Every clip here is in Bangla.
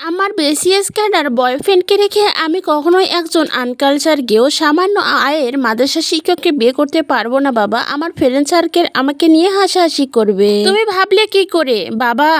আমার বেসিএস ক্যাডার বয়ফ্রেন্ডকে রেখে আমি কখনোই একজন আনকালচার গেও সামান্য আয়ের মাদ্রাসা শিক্ষককে বিয়ে করতে পারব না, বাবা। আমার ফ্রেন্ড সার্কেল আমাকে নিয়ে হাসাহাসি করবে। তুমি ভাবলে কি করে? বাবা,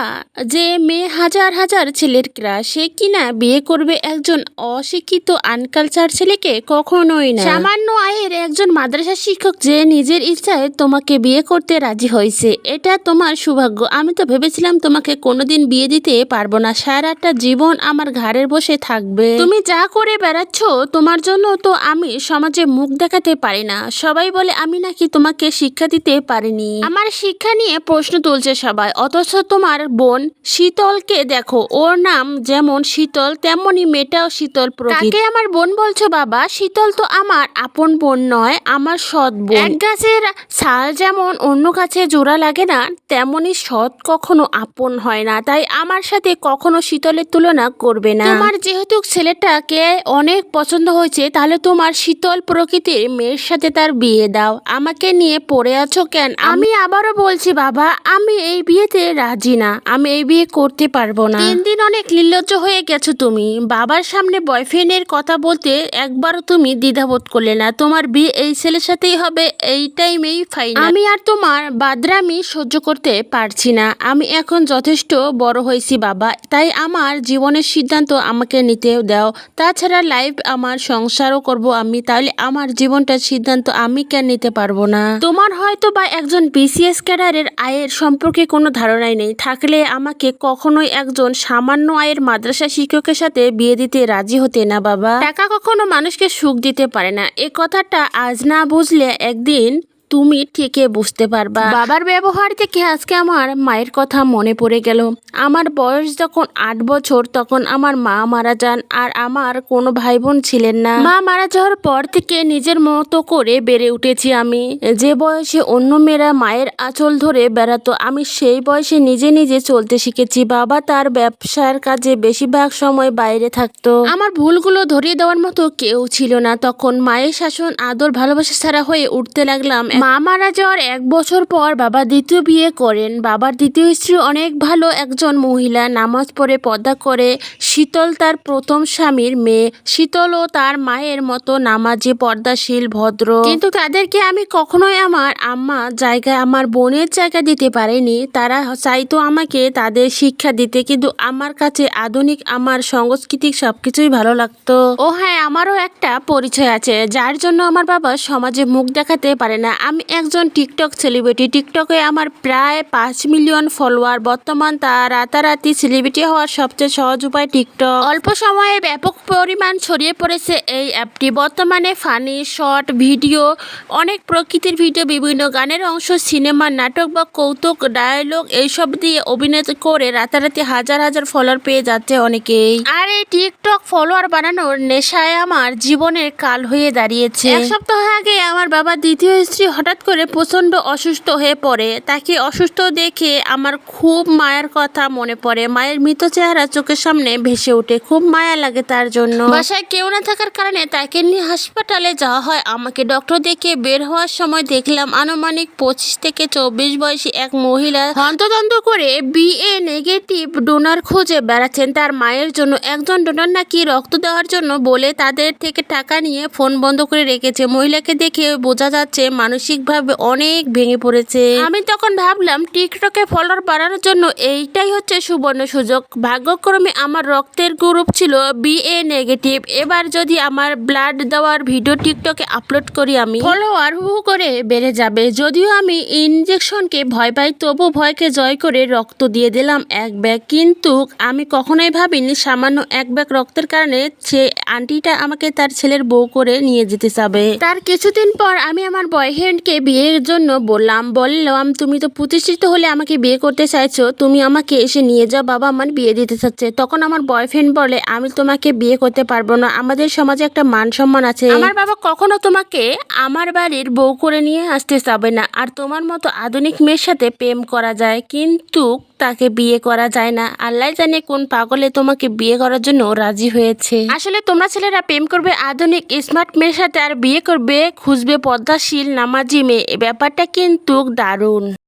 যে মেয়ে হাজার হাজার ছেলের ক্রাশ সে কিনা বিয়ে করবে একজন অশিক্ষিত আনকালচার ছেলেকে? কখনোই না। সামান্য আয়ের একজন মাদ্রাসা শিক্ষক যে নিজের ইচ্ছায় তোমাকে বিয়ে করতে রাজি হয়েছে, এটা তোমার সৌভাগ্য। আমি তো ভেবেছিলাম তোমাকে কোনোদিন বিয়ে দিতে পারব না। সারাটা জীবন আমার ঘাড়ের বসে থাকবে। তুমি যা করে বেড়াচ্ছ তোমার জন্য তো আমি সমাজে মুখ দেখাতে পারি না। সবাই বলে আমি নাকি তোমাকে শিক্ষা দিতে পারিনি। আমার শিক্ষা নিয়ে প্রশ্ন তুলছে সবাই। অথচ তোমার বোন শীতলকে দেখো ওর নাম যেমন শীতল তেমনি মেয়েটাও শীতল প্রকৃতি আমার বোন বলছো বাবা? শীতল তো আমার আপন বোন নয় আমার সৎ বোন। এক গাছের ছাল যেমন অন্য গাছে জোড়া লাগে না তেমনি সৎ কখনো আপন হয় না তাই আমার সাথে কখনো শীতলের তুলনা করবে না। তোমার যেহেতু ছেলেটাকে অনেক পছন্দ হয়েছে তাহলে তোমার শীতল প্রকৃতির মেয়ের সাথে তার বিয়ে দাও। আমাকে নিয়ে পড়ে আছো কেন? আমি আবারও বলছি বাবা আমি এই বিয়েতে রাজি না আমি এই বিয়ে করতে পারব না। তিন দিন অনেক নির্লজ্জ হয়ে গেছো তুমি। বাবার সামনে বয়ফ্রেন্ডের কথা বলতে একবারও তুমি দ্বিধাবোধ করলে না। তোমার বিয়ে এই ছেলের সাথেই হবে এই টাইমেই ফাইনাল আমি আর তোমার বাদরামি সহ্য করতে পারছি না। আমি এখন যথেষ্ট বড় হয়েছি বাবা। তাই আমার জীবনের সিদ্ধান্ত আমাকে নিতে দাও। তাছাড়া লাইফ আমার সংসারও করব আমি। তাহলে আমার জীবনটার সিদ্ধান্ত আমি কেন নিতে পারব না? তোমার হয়তো বা একজন বিসিএস ক্যাডারের আয়ের সম্পর্কে কোনো ধারণাই নেই। থাকলে আমাকে কখনোই একজন সামান্য আয়ের মাদ্রাসা শিক্ষকের সাথে বিয়ে দিতে রাজি হতে না বাবা। টাকা কখনো মানুষকে সুখ দিতে পারে না। এ কথাটা আজ না বুঝলে একদিন তুমি ঠিকই বুঝতে পারবা। বাবার ব্যবহার থেকে আজকে আমার মায়ের কথা মনে পড়ে গেল। আমার বয়স যখন আট বছর, তখন আমার মা মারা যান আর আমার কোনো ভাই বোন ছিলেন না। মা মারা যাওয়ার পর থেকে নিজের মতো করে বেড়ে উঠেছি আমি। যে বয়সে অন্য মেয়েরা মায়ের আঁচল ধরে বেড়াতো, আমি সেই বয়সে নিজে নিজে চলতে শিখেছি। বাবা তার ব্যবসার কাজে বেশিরভাগ সময় বাইরে থাকতো। আমার ভুলগুলো ধরিয়ে দেওয়ার মতো কেউ ছিল না। তখন মায়ের শাসন, আদর, ভালোবাসা ছাড়া হয়ে উঠতে লাগলাম। মা মারা যাওয়ার এক বছর পর বাবা দ্বিতীয় বিয়ে করেন। বাবার দ্বিতীয় স্ত্রী অনেক ভালো একজন মহিলা। নামাজ পড়ে, পর্দা করে। শীতল তার প্রথম স্বামীর মেয়ে। শীতলও তার মায়ের মতো নামাজি, পর্দাশীল, ভদ্র। কিন্তু তাদেরকে আমি কখনোই আমার আম্মা জায়গায়, আমার বোনের জায়গা দিতে পারিনি। তারা চাইতো আমাকে তাদের শিক্ষা দিতে। কিন্তু আমার কাছে আধুনিক, আমার সাংস্কৃতিক সবকিছুই ভালো লাগতো। ও হ্যাঁ আমারও একটা পরিচয় আছে। যার জন্য আমার বাবা সমাজে মুখ দেখাতে পারে না। আমি একজন টিকটক সেলিব্রিটি টিকটকে আমার প্রায় পাঁচ মিলিয়ন ফলোয়ার বর্তমান তা রাতারাতি সেলিব্রিটি হওয়ার সবচেয়ে সহজ উপায় টিকটক অল্প সময়ে ব্যাপক পরিমাণ ছড়িয়ে পড়েছে এই অ্যাপটি। বর্তমানে ফানি শর্ট ভিডিও অনেক প্রকৃতির ভিডিও বিভিন্ন গানের অংশ, সিনেমা, নাটক বা কৌতুক ডায়ালগ এইসব দিয়ে অভিনয় করে রাতারাতি হাজার হাজার ফলোয়ার পেয়ে যাচ্ছে অনেকেই। আর এই টিকটক ফলোয়ার বানানোর নেশায় আমার জীবনের কাল হয়ে দাঁড়িয়েছে। এক সপ্তাহ আগে আমার বাবা দ্বিতীয় স্ত্রী হঠাৎ করে প্রচণ্ড অসুস্থ হয়ে পড়ে। তাকে অসুস্থ দেখে আমার খুব মায়ের কথা মনে পড়ে। মায়ের মৃত চেহারা চোখের সামনে ভেসে ওঠে। খুব মায়া লাগে তার জন্য। বাসায় কেউ না থাকার কারণে তাকে নিয়ে হাসপাতালে যাওয়া হয়। আমাকে ডক্টর দেখে বের হওয়ার সময় দেখলাম আনুমানিক পঁচিশ থেকে চব্বিশ বয়সী এক মহিলা হন্তদন্ত করে বিএ নেগেটিভ ডোনার খুঁজে বেড়াচ্ছেন। তার মায়ের জন্য একজন ডোনার নাকি রক্ত দেওয়ার জন্য বলে তাদের থেকে টাকা নিয়ে ফোন বন্ধ করে রেখেছে। মহিলাকে দেখে বোঝা যাচ্ছে মানসিকভাবে অনেক ভেঙে পড়েছে। আমি তখন ভাবলাম, টিকটকে ফলোয়ার বাড়ানোর জন্য এইটাই হচ্ছে সুবর্ণ সুযোগ। ভাগ্যক্রমে আমার রক্তের গ্রুপ ছিল বিএ নেগেটিভ এবার যদি আমার ব্লাড দেওয়ার ভিডিও টিকটকে আপলোড করি আমি ফলোয়ার হু করে বেড়ে যাবে। যদিও আমি ইনজেকশনকে ভয় পাই, তবু ভয়কে জয় করে রক্ত দিয়ে দিলাম এক ব্যাগ কিন্তু আমি কখনোই ভাবিনি সামান্য এক ব্যাগ রক্তের কারণে সে আন্টিটা আমাকে তার ছেলের বউ করে নিয়ে যেতে চাবে। তার কিছুদিন পর আমি আমার বয়ফ্রেন্ডকে বিয়ের জন্য বললাম বললাম তুমি তো প্রতিষ্ঠিত হলে আমাকে বিয়ে করতে চাইছো তুমি আমাকে এসে নিয়ে যাও বাবা আমার বিয়ে দিতে চাচ্ছে। তখন আমার বয়ফ্রেন্ড বলে আমি তোমাকে বিয়ে করতে পারব না আমাদের সমাজে একটা মান সম্মান আছে। আমার বাবা কখনো তোমাকে আমার বাড়ির বউ করে নিয়ে আসতে চাবে না আর তোমার মতো আধুনিক মেয়ের সাথে প্রেম করা যায় কিন্তু তাকে বিয়ে করা যায় না। আল্লাহ জানে কোন পাগলে তোমাকে বিয়ে করার জন্য রাজি হয়েছে। আসলে তোমরা ছেলেরা প্রেম করবে আধুনিক স্মার্ট মেয়ের সাথে আর বিয়ে করবে খুঁজবে পদ্মাশীল নামাজি এ ব্যাপারটা কিন্তু দারুণ।